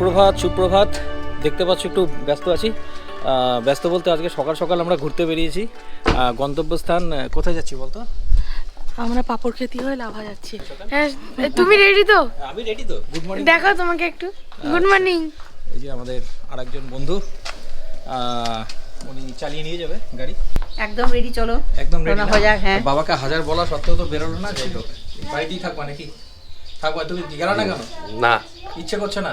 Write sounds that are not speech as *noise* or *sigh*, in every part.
সুপ্রভাত সুপ্রভাত। দেখতে পাচ্ছ একটু ব্যস্ত আছি। ব্যস্ত বলতে আজকে সকাল সকাল আমরা ঘুরতে বেরিয়েছি। গন্তব্যস্থান কোথায় যাচ্ছি বলতো? আমরা পাপড় খেতে হয়ে লাভা যাচ্ছি। হ্যাঁ তুমি রেডি তো? আমি রেডি তো। গুড মর্নিং দেখো তোমাকে একটু। গুড মর্নিং এই যে আমাদের আরেকজন বন্ধু উনি চালিয়ে নিয়ে যাবে গাড়ি। একদম রেডি চলো। একদম রেডি হয়ে যাক, হ্যাঁ। বাবাকে হাজার বলা সত্ত্বেও তো বেরোলো না যাই হোক। বাড়িতেই থাকবা নাকি? থাকবা তুমি গেল না কেন? না। ইচ্ছে করছে না?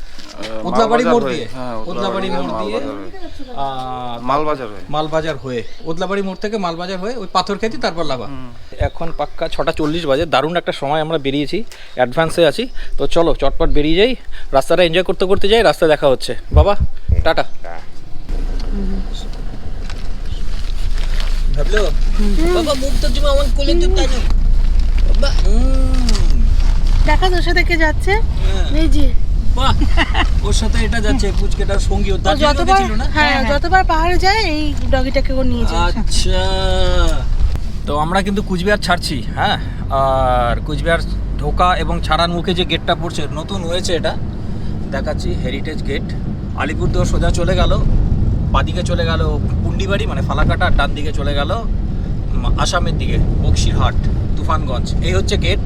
ওদলাবাড়ি মোড় দিয়ে। ওদলাবাড়ি মোড় দিয়ে। মালবাজার হয়ে। মালবাজার হয়ে। ওদলাবাড়ি মোড় থেকে মালবাজার হয়ে ওই পাথর খেতে তারপর লাভা। এখন পাক্কা ছটা চল্লিশ বাজে। দারুণ একটা সময় আমরা বেরিয়েছি। অ্যাডভান্সে আছি। তো চলো চটপট বেরিয়ে যাই। রাস্তাটা এনজয় করতে করতে যাই রাস্তা দেখা হচ্ছে। বাবা টাটা। ভাবলো? বাবা মুখ তো তুমি আমার কোলে তো তাই বাবা দেখা তোর সাথে কে যাচ্ছে? এই যে বাহ ওর সাথে এটা যাচ্ছে পুচকেটার সঙ্গী ও ও যতবার ছিল না? হ্যাঁ যতবার পাহাড়ে যায় এই ডগিটাকে ও নিয়ে যায়। আচ্ছা। তো আমরা কিন্তু কুচবিহার ছাড়ছি হ্যাঁ? আর কুচবিহার ঢোকা এবং ছাড়ার মুখে যে গেটটা পড়ছে নতুন হয়েছে এটা। দেখাচ্ছি হেরিটেজ গেট আলিপুরদুয়ার সোজা চলে গেল বাদিকে চলে গেল পুন্ডিবাড়ি মানে ফালাকাটা ডান দিকে চলে গেল আসামের দিকে বক্সিরহাট তুফানগঞ্জ। এই হচ্ছে গেট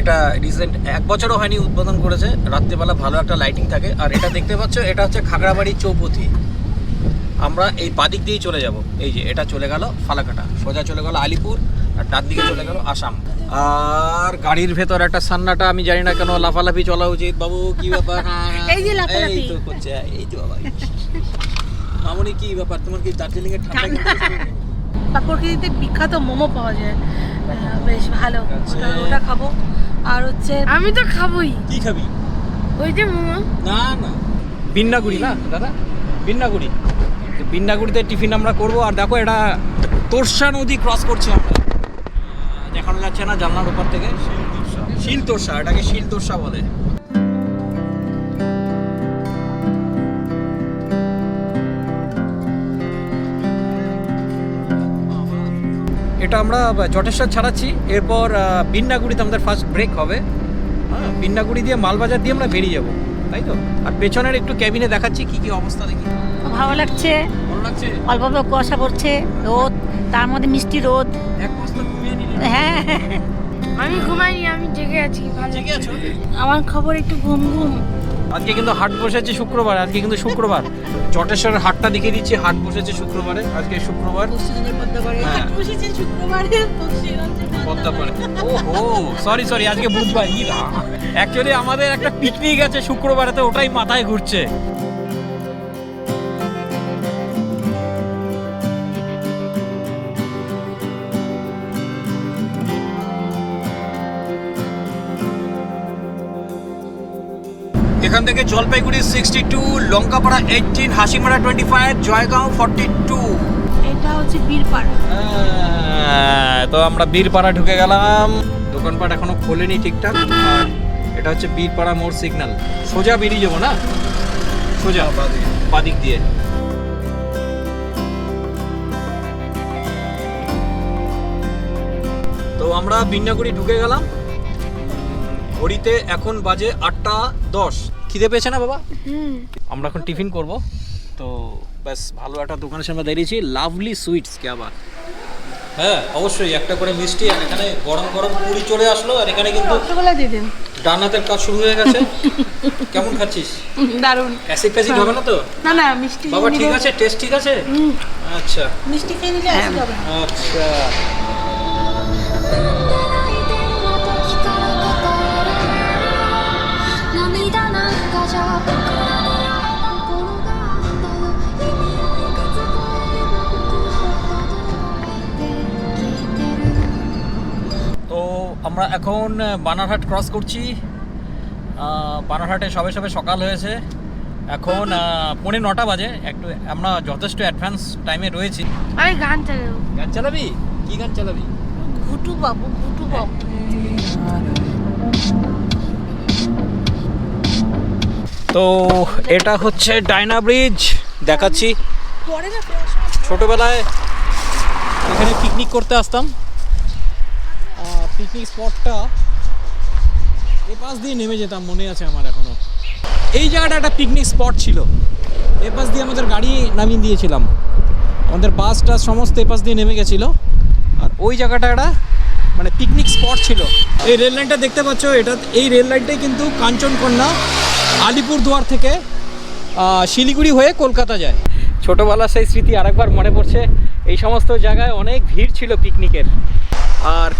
এটা রিসেন্ট এক বছরও হয়নি উদ্বোধন করেছে। রাত্রেবেলা ভালো একটা লাইটিং থাকে। আর এটা দেখতে পাচ্ছ এটা হচ্ছে খাগড়াবাড়ি চৌপথি। আমরা এই বাদিক দিয়েই চলে যাব। এই যে এটা চলে গেল ফালাকাটা। সোজা চলে গেল আলিপুর আর ডান দিকে চলে গেল আসাম। আর গাড়ির ভেতর একটা সান্নাটা আমি জানি না কেন লাফালাফি চলা উচিত। বাবু কি ব্যাপার? *laughs* এই যে লাফালাফি। এই তো করছে এই তো বাবা মামনি কি ব্যাপার? তোমার কি দার্জিলিং এর ঠান্ডা? পাপড় বিখ্যাত মোমো পাওয়া যায়। বেশ ভালো। আচ্ছা। ওটা খাব। আর হচ্ছে আমি তো খাবোই। কি খাবি? ওই যে মোমো। না না। বিন্নাগুড়ি না দাদা? বিন্নাগুড়ি। তো বিন্নাগুড়িতে টিফিন আমরা করব আর দেখো এটা তোরসা নদী ক্রস করছি আমরা। দেখানো যাচ্ছে না জানলার উপর থেকে। শিল তোরসা এটাকে শিল তোরসা বলে। এটা আমরা জটেশ্বর ছাড়াচ্ছি। এরপর বিন্নাগুড়িতে আমাদের ফার্স্ট ব্রেক হবে। হ্যাঁ বিন্নাগুড়ি দিয়ে মালবাজার দিয়ে আমরা বেরিয়ে যাব তাই তো? আর পেছনের একটু ক্যাবিনে দেখাচ্ছি কি কি অবস্থা দেখি। ভালো লাগছে। ভালো লাগছে? অল্প অল্প কুয়াশা পড়ছে রোদ তার মধ্যে মিষ্টি রোদ। এক বস্তা ঘুমিয়ে নিলে। হ্যাঁ। আমি ঘুমাইনি আমি জেগে আছি ভালো জেগে আছো? আমার খবর একটু ঘুম ঘুম। আজকে কিন্তু হাট বসেছে শুক্রবার আজকে কিন্তু শুক্রবার। জটেশ্বরের হাটটা দেখিয়ে দিচ্ছি হাট বসেছে শুক্রবারে আজকে শুক্রবার। হ্যাঁ। ও সরি সরি আজকে বুধবার অ্যাকচুয়ালি আমাদের একটা পিকনিক আছে শুক্রবারে তো ওটাই মাথায় ঘুরছে। এখান থেকে Jalpaiguri sixty two Lankapara eighteen Hasimara twenty five Jaigaon forty two এটা হচ্ছে বীরপাড়া। হ্যাঁ, তো আমরা বীরপাড়া ঢুকে গেলাম। দোকানপাট এখনও খোলেনি ঠিকঠাক। আর এটা হচ্ছে বীরপাড়া মোড় সিগন্যাল সোজা বেরিয়ে যাব না? সোজা বাদিক দিয়ে। তো আমরা বিন্যাগুড়ি ঢুকে গেলাম। ঘড়িতে এখন বাজে আটটা দশ। খিদে পেয়েছে না বাবা? হুম। আমরা এখন টিফিন করব। তো ব্যাস ভালো একটা দোকানের সামনে দাঁড়িয়েছি। লাভলি সুইটস কে আবার? হ্যাঁ অবশ্যই একটা করে মিষ্টি আর এখানে গরম গরম পুরি চলে আসলো আর এখানে কিন্তু রসগোল্লা দিয়ে দিন। ডান হাতের কাজ শুরু হয়ে গেছে। কেমন খাচ্ছিস? দারুণ অ্যাসিড ফ্যাসিড হবে না তো? না না মিষ্টি বাবা ঠিক আছে টেস্ট ঠিক আছে? আচ্ছা। মিষ্টি খেয়ে নিলে অ্যাসিড হবে আচ্ছা। আমরা এখন বানারহাট ক্রস করছি। বানারহাটে সবে সবে সকাল হয়েছে। এখন পৌনে নটা বাজে। একটু আমরা যথেষ্ট অ্যাডভান্স টাইমে রয়েছি। আমি গান চালাবো। গান চালাবি? কি গান চালাবি? ঘুটু বাবু ঘুটু বাবু। তো এটা হচ্ছে ডায়না ব্রিজ। দেখাচ্ছি। ছোটোবেলায় এখানে পিকনিক করতে আসতাম। পিকনিক স্পটটা এ পাশ দিয়ে নেমে যেতাম, মনে আছে আমার এখনও। এই জায়গাটা একটা পিকনিক স্পট ছিল। এ পাশ দিয়ে আমাদের গাড়ি নামিয়ে দিয়েছিলাম। আমাদের বাস টাস সমস্ত এ পাশ দিয়ে নেমে গেছিল। আর ওই জায়গাটা একটা মানে পিকনিক স্পট ছিল। এই রেল লাইনটা দেখতে পাচ্ছ, এটা, এই রেল লাইনটাই কিন্তু কাঞ্চনকন্যা আলিপুরদুয়ার থেকে শিলিগুড়ি হয়ে কলকাতা যায়। ছোটোবেলার সেই স্মৃতি আরেকবার মনে পড়ছে। এই সমস্ত জায়গায় অনেক ভিড় ছিল পিকনিকের আর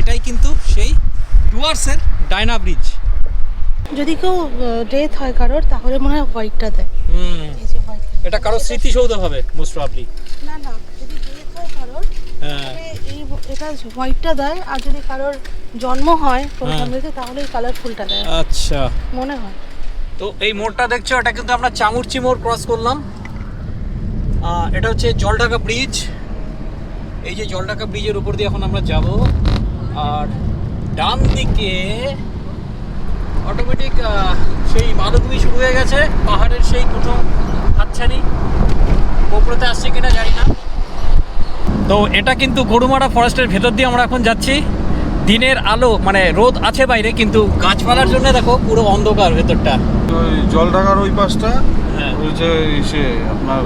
এটাই কিন্তু সেই ডুয়ার্সের ডায়না ব্রিজ। যদি কেউ ডেথ হয় কারোর তাহলে মনে হয় হোয়াইটটা দেয়। এটা কারও স্মৃতিসৌধ হবে মোস্ট প্রবলি না না যদি ডেথ হয় কারোর হ্যাঁ। এই এটা হোয়াইটটা দেয় আর যদি কারোর জন্ম হয় কোনো হ্যাঁ। ফ্যামিলিতে তাহলে এই কালারফুলটা দেয়। আচ্ছা। মনে হয়। তো এই মোড়টা দেখছ এটা কিন্তু আমরা চামুরচি মোড় ক্রস করলাম। এটা হচ্ছে জলঢাকা ব্রিজ এই যে জলঢাকা ব্রিজের উপর দিয়ে এখন আমরা যাব। আর ডান দিকে অটোমেটিক সেই মালভূমি শুরু হয়ে গেছে। পাহাড়ের সেই প্রথম হাতছানি। কোপড়োতে আসছে কিনা জানি না। তো এটা কিন্তু গরুমারা ফরেস্টের ভেতর দিয়ে আমরা এখন যাচ্ছি। দিনের আলো মানে রোদ আছে বাইরে কিন্তু গাছপালার জন্য দেখো পুরো অন্ধকার ভেতরটা। ওই জল ঢাকার ওই পাশটা হ্যাঁ। হচ্ছে সে আপনার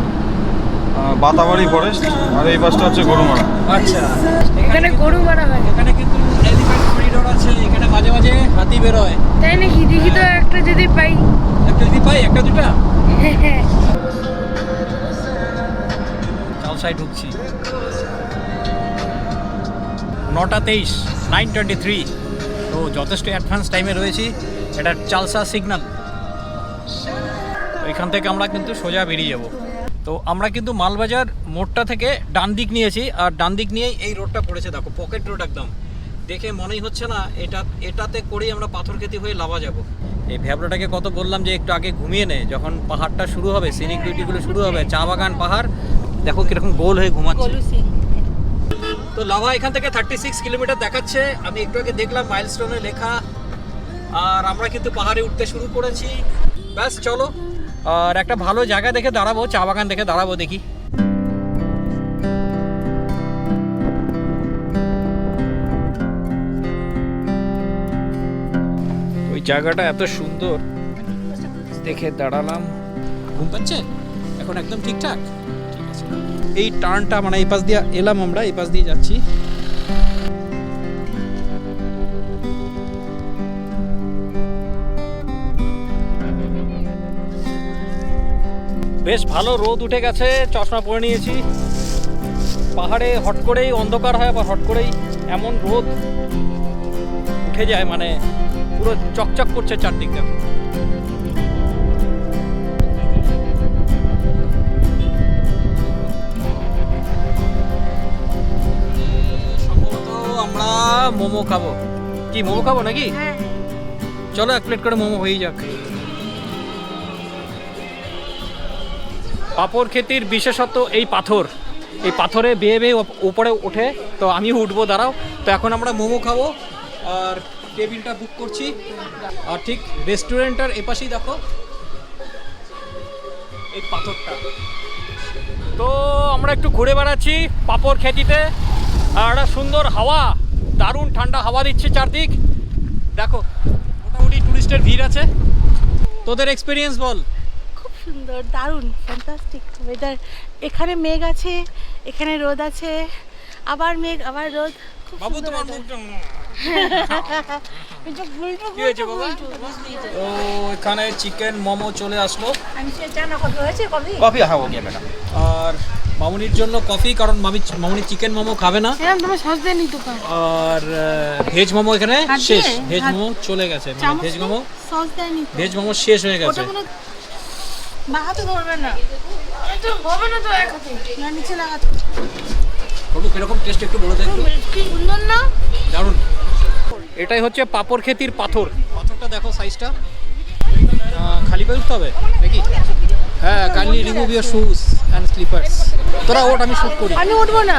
বাতাবাড়ি ফরেস্ট আর এই পাশটা হচ্ছে গরুমারা। আচ্ছা। এখানে গরু মারা হয় এখানে কিন্তু আছে এখানে মাঝে মাঝে হাতি বেরোয়। তাই নাকি? দেখি তো একটা যদি পাই। একটা যদি পাই একটা দুটা? চালসায় ঢুকছি। নটা তেইশ নাইন টোয়েন্টি থ্রি তো যথেষ্ট অ্যাডভান্স টাইমে রয়েছি। এটা চালসা সিগন্যাল ওইখান থেকে আমরা কিন্তু সোজা বেরিয়ে যাব। তো আমরা কিন্তু মালবাজার মোড়টা থেকে ডান দিক নিয়েছি আর ডান দিক নিয়েই এই রোডটা পড়েছে। দেখো পকেট রোড একদম। দেখে মনেই হচ্ছে না এটা এটাতে করেই আমরা পাথর খেতে হয়ে লাভা যাব। এই ভ্যাবলাটাকে কত বললাম যে একটু আগে ঘুমিয়ে নে যখন পাহাড়টা শুরু হবে সিনিক বিউটিগুলো শুরু হবে চা বাগান পাহাড় দেখো কীরকম গোল হয়ে ঘুমাচ্ছে। তো লাভা এখান থেকে থার্টি সিক্স কিলোমিটার দেখাচ্ছে আমি একটু আগে দেখলাম মাইলস্টোনে লেখা আর আমরা কিন্তু পাহাড়ে উঠতে শুরু করেছি। ব্যাস চলো। আর একটা ভালো জায়গা দেখে দাঁড়াবো চা বাগান দেখে দাঁড়াবো দেখি। জায়গাটা এত সুন্দর। দেখে দাঁড়ালাম। ঘুম পাচ্ছে? এখন একদম ঠিকঠাক? ঠিক আছে। এই টার্নটা মানে এই পাশ দিয়ে এলাম আমরা এই পাশ দিয়ে যাচ্ছি। বেশ ভালো রোদ উঠে গেছে চশমা পরে নিয়েছি। পাহাড়ে হট করেই অন্ধকার হয় আবার হট করেই এমন রোদ উঠে যায় মানে পুরো চকচক করছে চারদিক দেখো আমরা মোমো খাব। কি মোমো খাব নাকি? হ্যাঁ। চলো এক প্লেট করে মোমো হয়েই যাক। পাপড় খেতির বিশেষত এই পাথর। এই পাথরে বেয়ে বেয়ে উপরে ওঠে। তো আমিও উঠবো দাঁড়াও। তো এখন আমরা মোমো খাব। আর টেবিলটা বুক করছি। আর ঠিক রেস্টুরেন্টটার এপাশেই দেখো। এই পাথরটা। তো আমরা একটু ঘুরে বেড়াচ্ছি পাপড় খেতিতে। আর একটা সুন্দর হাওয়া দারুণ ঠান্ডা হাওয়া দিচ্ছে চারদিক। দেখো মোটামুটি টুরিস্টের ভিড় আছে। তোদের এক্সপিরিয়েন্স বল। খুব সুন্দর দারুণ ফ্যান্টাস্টিক ওয়েদার এখানে মেঘ আছে এখানে রোদ আছে। আবার মেঘ আবার রোদ। খুব বাবু সুন্দর তোমার মুখটা তো এখানে চিকেন মোমো চলে আসলো। কফি হ্যাঁ ওকে ম্যাডাম আর মামুনির জন্য কফি কারণ মামি মামুনি চিকেন মোমো খাবে না। আর ভেজ মোমো এখানে শেষ। ভেজ মোমো চলে গেছে। মানে ভেজ মোমো ভেজ মোমো শেষ হয়ে গেছে। বাহাতে ধরবে টেস্ট একটু বলে দেখো কি সুন্দর না? দারুণ। এটাই হচ্ছে পাপড় খেতির পাথর। পাথরটা দেখো সাইজটা খালি পায়ে উঠতে হবে? নাকি? হ্যাঁ kindly remove your shoes and slippers তোরা ওট আমি শুট করি। আমি উঠবো না।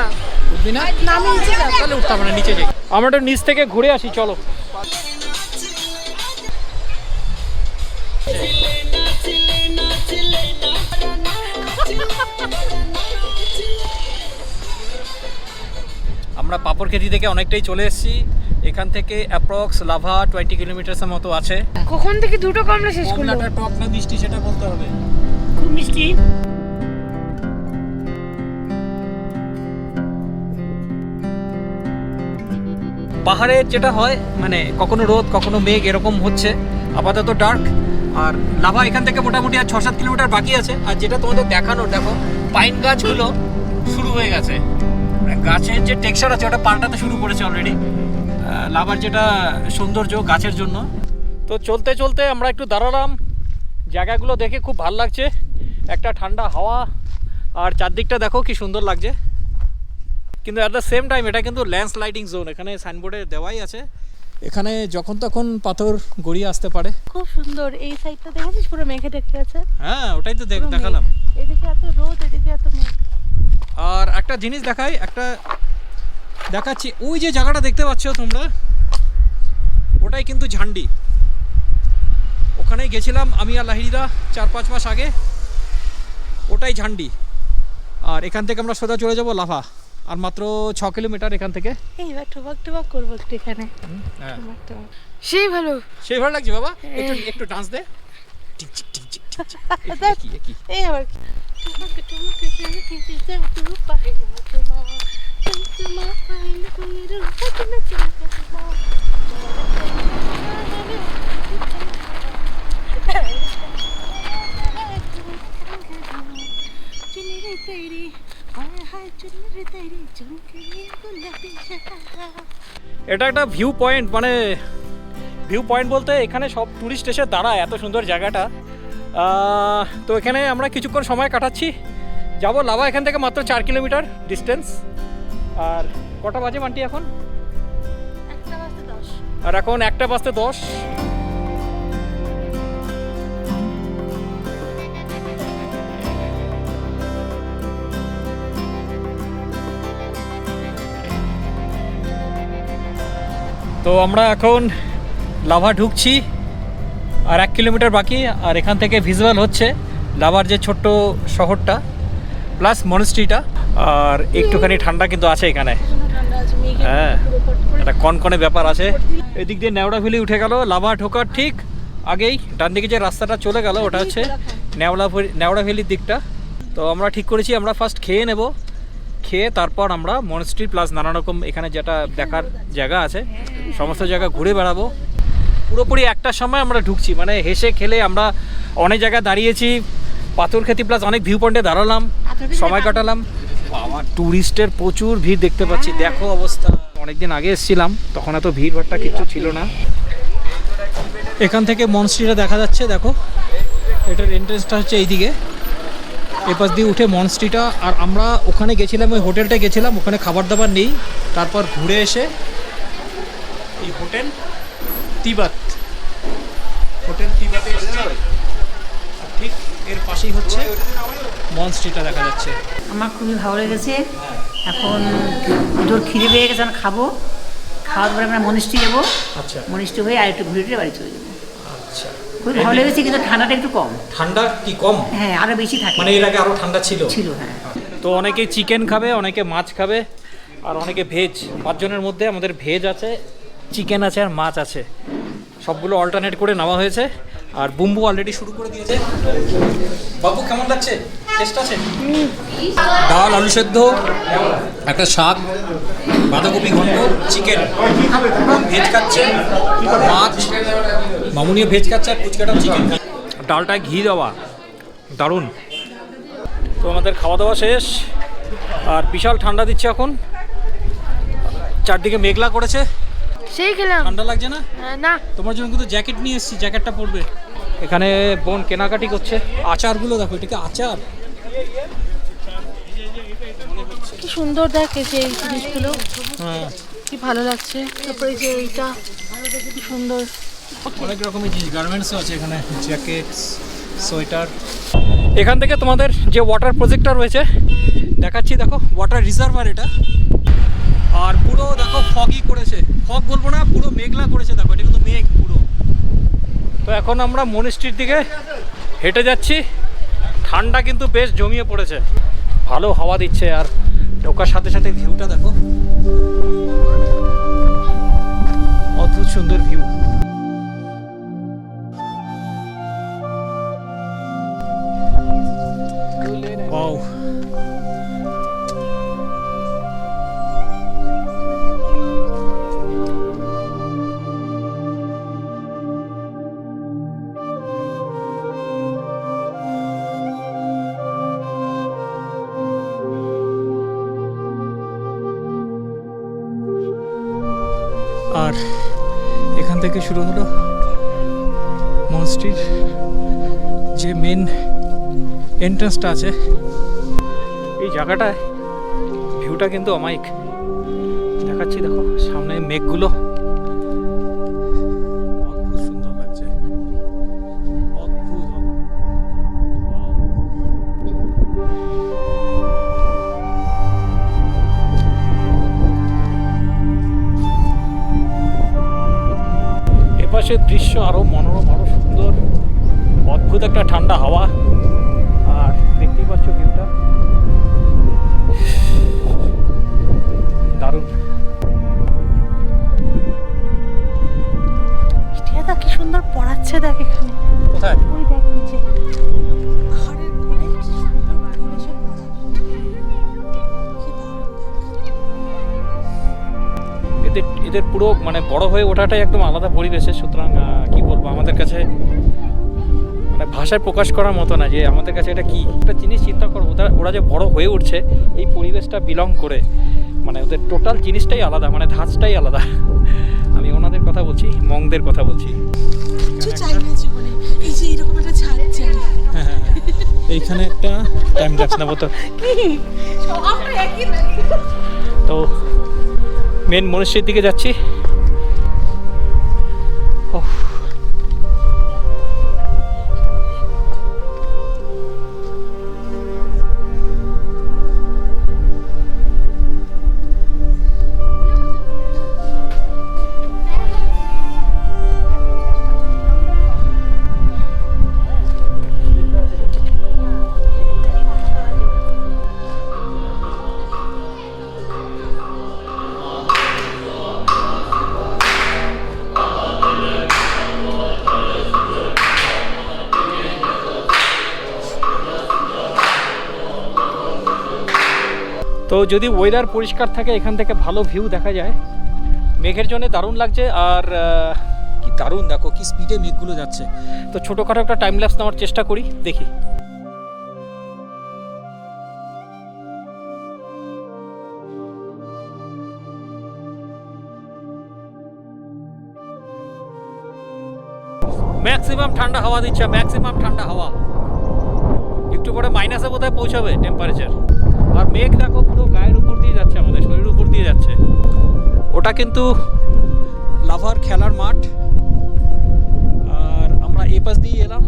উঠবি না? না আমি নিচে তাহলে উঠতে হবে না নিচে যাই। আমরা একটু নিচ থেকে ঘুরে আসি চলো। আমরা পাপড় খেতি থেকে অনেকটাই চলে এসেছি। এখান থেকে অ্যাপ্রক্স লাভা টোয়েন্টি কিলোমিটার্সের মতো আছে। কখন থেকে দুটো কমলা শেষ করল? কমলাটা টক না মিষ্টি সেটা বলতে হবে। খুব মিষ্টি। পাহাড়ে যেটা হয় মানে কখনো রোদ কখনো মেঘ এরকম হচ্ছে। আপাতত ডার্ক আর লাভা এখান থেকে মোটামুটি আর ছ সাত কিলোমিটার বাকি আছে। আর যেটা তোমাদের দেখানোর দেখো পাইন গাছগুলো শুরু হয়ে গেছে। গাছের যে টেক্সচার আছে ওটা পাল্টাতে শুরু করেছে অলরেডি লাভার যেটা সৌন্দর্য গাছের জন্য। তো চলতে চলতে আমরা একটু দাঁড়ালাম। জায়গাগুলো দেখে খুব ভালো লাগছে। একটা ঠান্ডা হাওয়া। আর চারদিকটা দেখো কি সুন্দর লাগছে। কিন্তু অ্যাট দ্য সেম টাইম এটা কিন্তু ল্যান্ডস্লাইডিং জোন এখানে সাইনবোর্ডে দেওয়াই আছে। এখানে যখন তখন পাথর গড়িয়ে আসতে পারে। খুব সুন্দর এই সাইডটা দেখেছিস? পুরো মেঘে ঢেকে আছে। হ্যাঁ ওটাই তো দেখ দেখালাম। এদিকে এত রোদ এদিকে এত মেঘ। আর একটা জিনিস দেখাই একটা দেখাচ্ছি। ওই যে জায়গাটা দেখতে পাচ্ছ তোমরা ওটাই কিন্তু ঝান্ডি। ওখানেই গেছিলাম আমি আর লাহিরিদা চার পাঁচ মাস আগে। ওটাই ঝান্ডি। আর এখান থেকে আমরা সোজা চলে যাব লাভা। আর মাত্র ছ কিলোমিটার এখান থেকে। এইবার টুবাক টুবাক করব একটু এখানে হ্যাঁ। সেই ভালো। সেই ভালো লাগছে বাবা? একটু একটু ডান্স দে? এই আবার এটা একটা ভিউ পয়েন্ট মানে ভিউ পয়েন্ট বলতে এখানে সব টুরিস্ট এসে দাঁড়ায় এত সুন্দর জায়গাটা। তো এখানে আমরা কিছুক্ষণ সময় কাটাচ্ছি। যাব লাভা এখান থেকে মাত্র চার কিলোমিটার ডিস্টেন্স আর কটা বাজে মান্টি এখন? আর এখন একটা বাজতে দশ। তো আমরা এখন লাভা ঢুকছি আর এক কিলোমিটার বাকি আর এখান থেকে ভিজুয়াল হচ্ছে লাভার যে ছোট্ট শহরটা প্লাস মনস্ট্রিটা। আর একটুখানি ঠান্ডা কিন্তু আছে এখানে। হ্যাঁ একটা কনকনে ব্যাপার আছে। এদিক দিয়ে নেওড়া ভ্যালি উঠে গেল লাভা ঢোকার ঠিক আগেই ডান দিকে যে রাস্তাটা চলে গেল ওটা হচ্ছে নেওড়া নেওড়া ভ্যালির দিকটা। তো আমরা ঠিক করেছি আমরা ফার্স্ট খেয়ে নেব। খেয়ে তারপর আমরা মনস্ট্রি প্লাস নানা রকম এখানে যেটা দেখার জায়গা আছে সমস্ত জায়গা ঘুরে বেড়াবো। পুরোপুরি একটার সময় আমরা ঢুকছি মানে হেসে খেলে আমরা অনেক জায়গায় দাঁড়িয়েছি পাথর খেতি প্লাস অনেক ভিউ পয়েন্টে দাঁড়ালাম সময় কাটালাম। বাবা, টুরিস্টের প্রচুর ভিড় দেখতে পাচ্ছি। দেখো অবস্থা। অনেকদিন আগে এসেছিলাম, তখন এত ভিড় ভাড়টা কিচ্ছু ছিল না। এখান থেকে মনস্ট্রিটা দেখা যাচ্ছে, দেখো। এটার এন্ট্রেন্সটা হচ্ছে এইদিকে। এ পাশ দিয়ে উঠে মনস্ট্রিটা, আর আমরা ওখানে গেছিলাম, ওই হোটেলটা গেছিলাম, ওখানে খাবার দাবার নেই। তারপর ঘুরে এসে এই হোটেল তিবাত হোটেল তিবাতে ঠিক এর পাশেই হচ্ছে মনস্ট্রিটা দেখা যাচ্ছে। আমার খুবই ভালো লেগেছে। এখন জোর খিদে পেয়ে গেছে আমি খাব। খাওয়ার পরে আমরা মনিষ্টি যাব আচ্ছা। মনিষ্টি হয়ে আর একটু ঘুরে টুরে বাড়ি চলে যাব। আচ্ছা। খুবই ভালো লেগেছে কিন্তু ঠান্ডাটা একটু কম। ঠান্ডা কি কম? হ্যাঁ আরও বেশি থাকে। মানে এর আগে আরও ঠান্ডা ছিল? ছিল হ্যাঁ। তো অনেকে চিকেন খাবে অনেকে মাছ খাবে আর অনেকে ভেজ। পাঁচজনের মধ্যে আমাদের ভেজ আছে চিকেন আছে আর মাছ আছে। সবগুলো অল্টারনেট করে নেওয়া হয়েছে। আর বুম্বু অলরেডি শুরু করে দিয়েছে। বাবু কেমন লাগছে? ডাল আলু সেদ্ধ একটা শাক বাঁধাকপি ঘন্ট চিকেন ভেজ খাচ্ছে মাছ মামুনিও ভেজ খাচ্ছে আর ফুচকাটাও চিকেন ডালটায় ঘি দেওয়া দারুণ। তো আমাদের খাওয়া দাওয়া শেষ আর বিশাল ঠান্ডা দিচ্ছে এখন। চারদিকে মেঘলা করেছে। সেই খেলাম। ঠান্ডা লাগছে না? না। তোমার জন্য কিন্তু জ্যাকেট নিয়ে এসেছি জ্যাকেটটা পরবে। এখানে বোন কেনাকাটি করছে। আচারগুলো দেখো এটা কি আচার। কি সুন্দর দেখেছে এই জিনিসগুলো। হ্যাঁ। কি ভালো লাগছে। তারপরে যে এইটা কি সুন্দর। অনেক রকমের জিনিস গার্মেন্টসও আছে এখানে জ্যাকেটস সোয়েটার এখান থেকে তোমাদের যে ওয়াটার প্রজেক্টটা রয়েছে দেখাচ্ছি দেখো ওয়াটার রিজার্ভার এটা। আর পুরো দেখো ফগই করেছে। ফগ বলব না পুরো মেঘলা করেছে দেখো এটা কিন্তু মেঘ পুরো। তো এখন আমরা মনিস্ট্রির দিকে হেঁটে যাচ্ছি। ঠান্ডা কিন্তু বেশ জমিয়ে পড়েছে। ভালো হাওয়া দিচ্ছে আর ঢোকার সাথে সাথে ভিউটা দেখো। অদ্ভুত সুন্দর ভিউ। আর এখান থেকে শুরু হলো মনস্ট্রির যে মেন এন্ট্রান্সটা আছে। এই জায়গাটায় ভিউটা কিন্তু অমাইক দেখাচ্ছি, দেখো, সামনে মেঘগুলো। এপাশের দৃশ্য আরও মনোরম আরও সুন্দর অদ্ভুত একটা ঠান্ডা হাওয়া। আর দেখতেই পাচ্ছ ভিউটা। দারুণ। কি সুন্দর পড়াচ্ছে দেখ এখানে। কোথায়? ওই দেখ নিচে। এদের পুরো মানে বড় হয়ে ওঠাটাই একদম আলাদা পরিবেশে সুতরাং কি বলব আমাদের কাছে মানে ভাষায় প্রকাশ করার মতো না যে আমাদের কাছে এটা কি? একটা জিনিস চিন্তা করো ওরা ওরা যে বড় হয়ে উঠছে এই পরিবেশটা বিলং করে মানে ওদের টোটাল জিনিসটাই আলাদা মানে ধাঁচটাই আলাদা। আমি ওনাদের কথা বলছি মংদের কথা বলছি। এইখানে একটা টাইম ল্যাপস নেব তো। তো মেন মনুষ্যের দিকে যাচ্ছি। যদি ওয়েদার পরিষ্কার থাকে, এখান থেকে ভালো ভিউ দেখা যায়। মেঘের জন্য দারুণ লাগছে, আর কি দারুণ, দেখো, কি স্পিডে মেঘগুলো যাচ্ছে। তো ছোটোখাটো একটা টাইম ল্যাপস নেওয়ার চেষ্টা করি, দেখি। ম্যাক্সিমাম ঠান্ডা হাওয়া দিচ্ছে ম্যাক্সিমাম ঠান্ডা হাওয়া। একটু পরে মাইনাসে বোধহয় পৌঁছাবে টেম্পারেচার আর মেঘ দেখো পুরো গায়ের উপর দিয়ে যাচ্ছে আমাদের, শরীরের উপর দিয়ে যাচ্ছে। ওটা কিন্তু লাভার খেলার মাঠ। আর আমরা এ পাশ দিয়ে এলাম,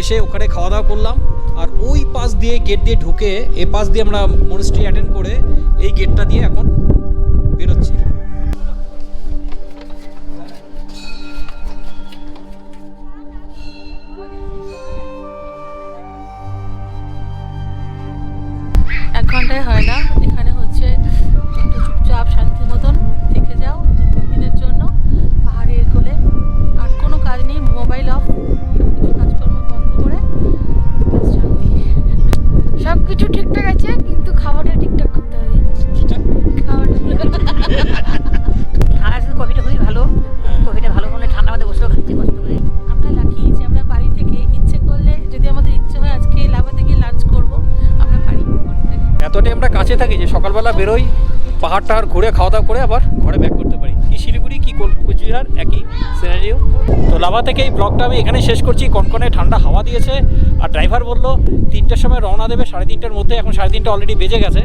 এসে ওখানে খাওয়া দাওয়া করলাম। আর ওই পাশ দিয়ে গেট দিয়ে ঢুকে, এ পাশ দিয়ে আমরা মনস্ট্রি অ্যাটেন্ড করে এই গেটটা দিয়ে এখন বেরোচ্ছি। হয় না সকালবেলা বেরোই পাহাড় টাহাড় ঘুরে খাওয়া দাওয়া করে আবার ঘরে ব্যাক করতে পারি। কি শিলিগুড়ি, কি কুচবিহার, একই সিনারিও তো লাভা থেকে এই ব্লগটা আমি এখানে শেষ করছি। কনকনে ঠান্ডা হাওয়া দিয়েছে, আর ড্রাইভার বলল, তিনটার সময় রওনা দেবে, সাড়ে তিনটার মধ্যে, এখন সাড়ে তিনটা অলরেডি বেজে গেছে,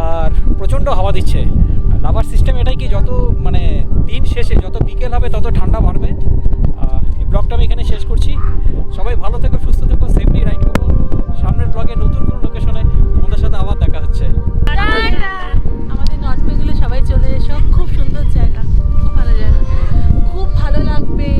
আর প্রচণ্ড হাওয়া দিচ্ছে। লাভার সিস্টেম এটাই কি যত মানে দিন শেষে, যত বিকেল হবে, তত ঠান্ডা বাড়বে। এই ব্লগটা আমি এখানে শেষ করছি। সবাই ভালো থেকো, সুস্থ থেকো সেফলি রাইড করো। সামনের ব্লগে নতুন তোমাদের সাথে আবার দেখা হচ্ছে। আমাদের নর্থ বেঙ্গলে সবাই চলে এসো। খুব সুন্দর জায়গা। খুব ভালো জায়গা। খুব ভালো লাগবে।